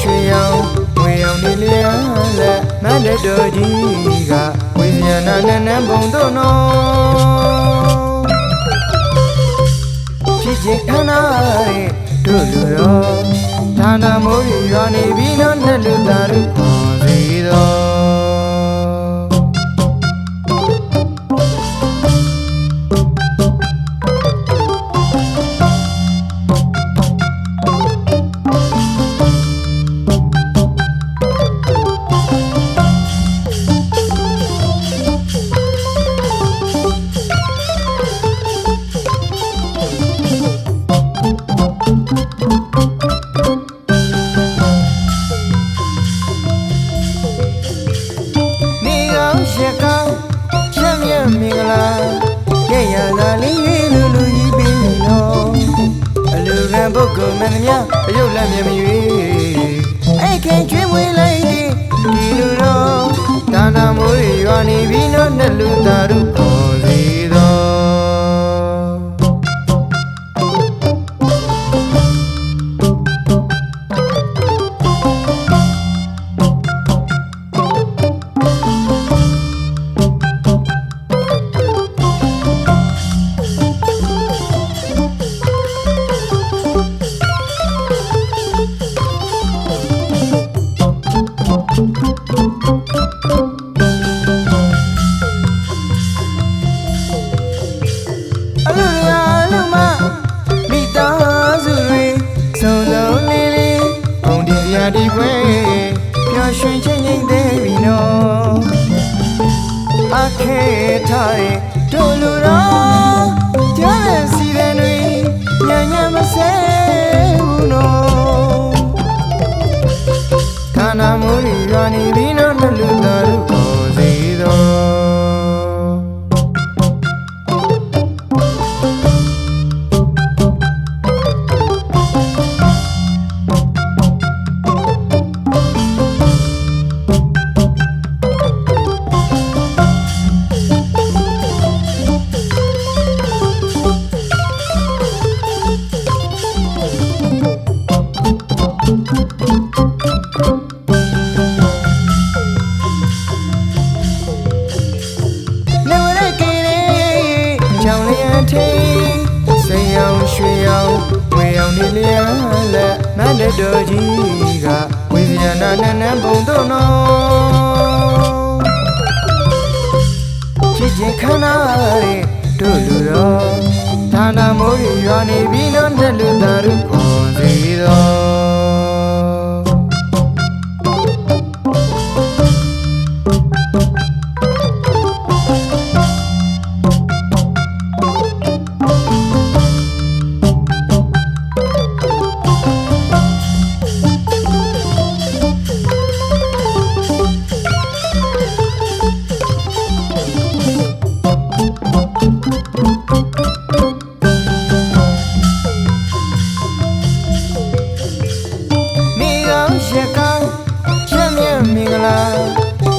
ရွှေရောင်ဝေရောင်နေလျာလက်မန္တတော်ကြီးကဝိညာဏနဲ့နန်းပုံတို့နော် င်္ဂလာရဲ့ရသာလေးလေးလူလူကြီးပြီးနော်အလူရန်ပုဂ္ဂိုလ်မင်းသမ ्या အယုတ်လက်မြင်မရွေအဲ့ခင်ကျွေးမွေးလိုက်ဒီဒီလူတော်ဒါနာမိုးရွာနေပြီနော်နဲ့လူသားတို့ အလူရအလူမမိသားစုတွေစုံလုံးလေးလေးဘုံဒီစရာဒီပွဲပျော်ရွှင်ချင်းငိမ့်သေးပြီနော်အခေထားတဲ့တို့လူတော် င်နေလျက်လက်မန္တတော်ကြီးကဝိညာဏနဲ့နန်းပုံတို့နော် လာ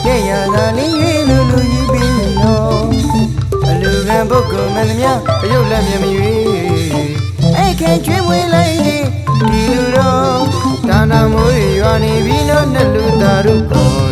ရဲ့ရသာလေးရွေလူလူကြီးပြီးနော်အလူကံပုဂ္ဂိုလ်မင်းသမ ्या အယုတ်လက်မြင်မရွေအဲ့ခင်ကျွေးမွေးလိုက်ဒီဒီလူတော်ဒါနာမိုးရွာနေပြီနော်နဲ့လူသားတို့ခေါ်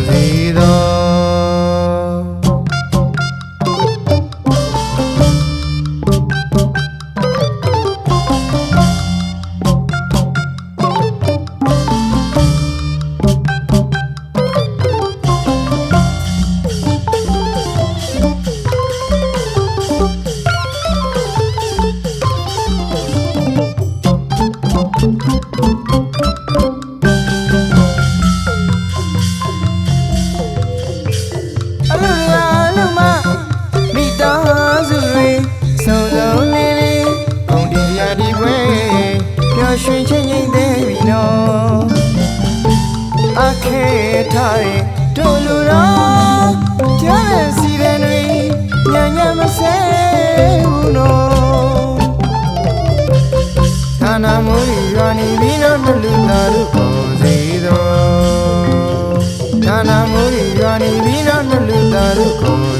ရွှင်ချင်းငိမ့်သေးပြီနော်အခေထားတဲ့တို့လူတော်ကြားတဲ့စီတဲ့တွေညံ့ညံ့မဆဲဘူးနော်ဌာနမူရီရွာနေပြီနော်နှလူသားတို့ခေါ်စီတော်ဌာနမူရီရွာနေပြီနော်နှလူသားတို့ခေါ်